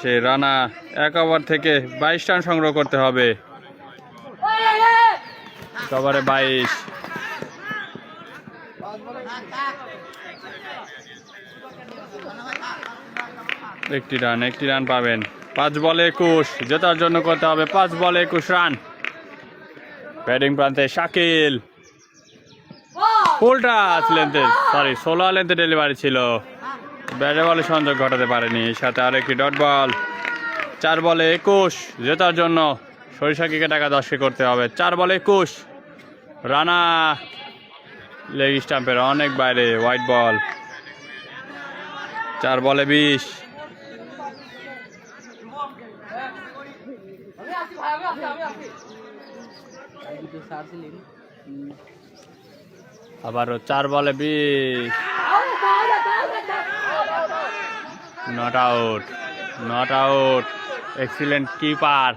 সে রানা এক ওভার থেকে বাইশ রান সংগ্রহ করতে হবে। সবারে বাইশ। একটি রান একটি রান পাবেন। পাঁচ বলে একুশ, জেতার জন্য করতে হবে পাঁচ বলে একুশ রান। ব্যাটিং প্রান্তে শাকিল। ফুলটা লেন্থে সরি ষোলো লেন্থে ডেলিভারি ছিল। ব্যাটে বলে সংযোগ ঘটাতে পারেনি। সাথে আর একটি ডট বল। চার বলে একুশ, জেতার জন্য সরিষাকিকে টাকা দশকে করতে হবে। চার বলে একুশ, রানা লেগ স্টাম্পের অনেক বাইরে, হোয়াইট বল। চার বলে বিশ। আবারও চার বলে বিশ। Not out not out excellent keeper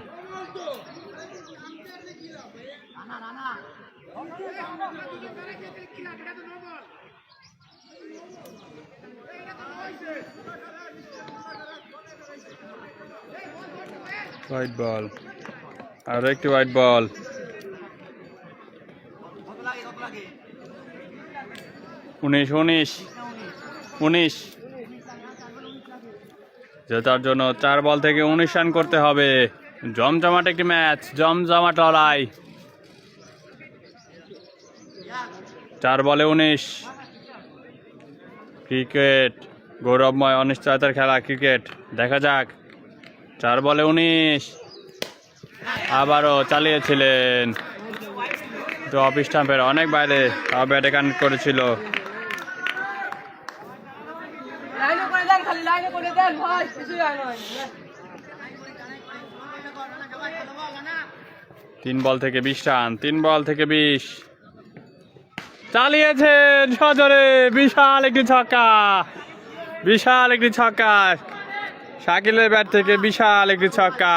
white ball আরও একটি হোয়াইট বল উনিশ উনিশ উনিশ জেতার জন্য চার বল থেকে উনিশ রান করতে হবে। জমজমাট একটি ম্যাচ, জমজমাট লড়াই। চার বলে উনিশ। ক্রিকেট, গৌরবময় অনিশ্চয়তার খেলা ক্রিকেট। দেখা যাক। চার বলে উনিশ। আবারও চালিয়েছিলেন। তো অফিস স্টাম্পের অনেক বাইরে ব্যাটে কানেক্ট করেছিল লাইনে করে দেন খালি করে দেন ভাই যায় না। তিন বল থেকে বিশ রান, তিন বল থেকে বিশ। চালিয়েছেন সজরে বিশাল একটি ছক্কা, বিশাল একটি ছক্কা। শাকিলের ব্যাট থেকে বিশাল একটি ছক্কা।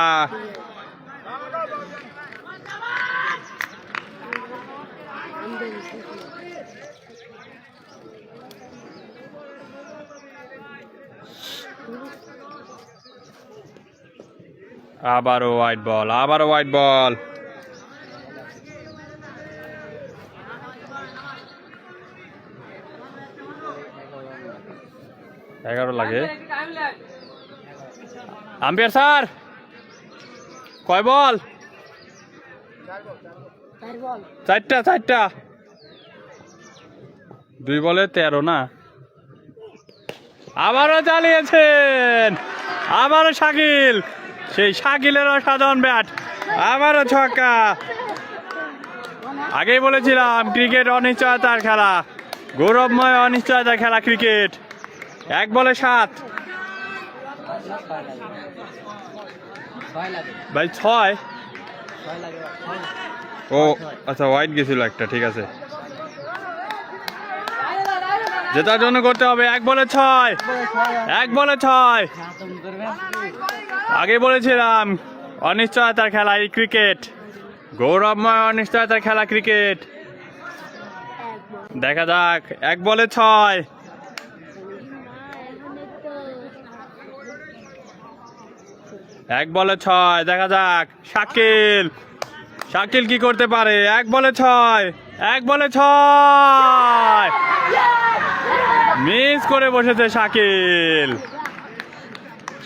আবারও হোয়াইট বল আবারও হোয়াইট বল এগারো লাগে। আম্পিয়ার স্যার, কয় বল? চারটা চারটা। দুই বলে তেরো না। আবারও চালিয়েছেন। আবারও শাকিল। সেই শাকিলের অসাধারণ ব্যাট। আবারও ছক্কা। আগেই বলেছিলাম, ক্রিকেট অনিশ্চয়তার খেলা। গৌরবময় অনিশ্চয়তার খেলা ক্রিকেট। এক বলে সাত। ভাই, ছয়। ও আচ্ছা হোয়াইট গেছিল একটা, ঠিক আছে। জেতার জন্য করতে হবে। এক বলে ছয়। এক বলে ছয়। আগে বলেছিলাম, অনিশ্চয়তার খেলা এই ক্রিকেট গৌরবময় অনিশ্চয়তার খেলা ক্রিকেট দেখা যাক, এক বলে ছয়। এক বলে ছয়, দেখা যাক, শাকিল। শাকিল কি করতে পারে? এক বলে ছয়, এক বলে ছয়। মিস করে বসেছে শাকিল।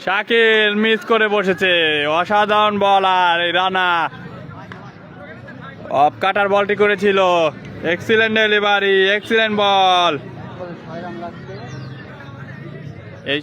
শাকিল মিস করে বসেছে। অসাধারণ বল আর এই রানা। অফ কাটার বলটি করেছিল। এক্সিলেন্ট ডেলিভারি এক্সিলেন্ট বল এই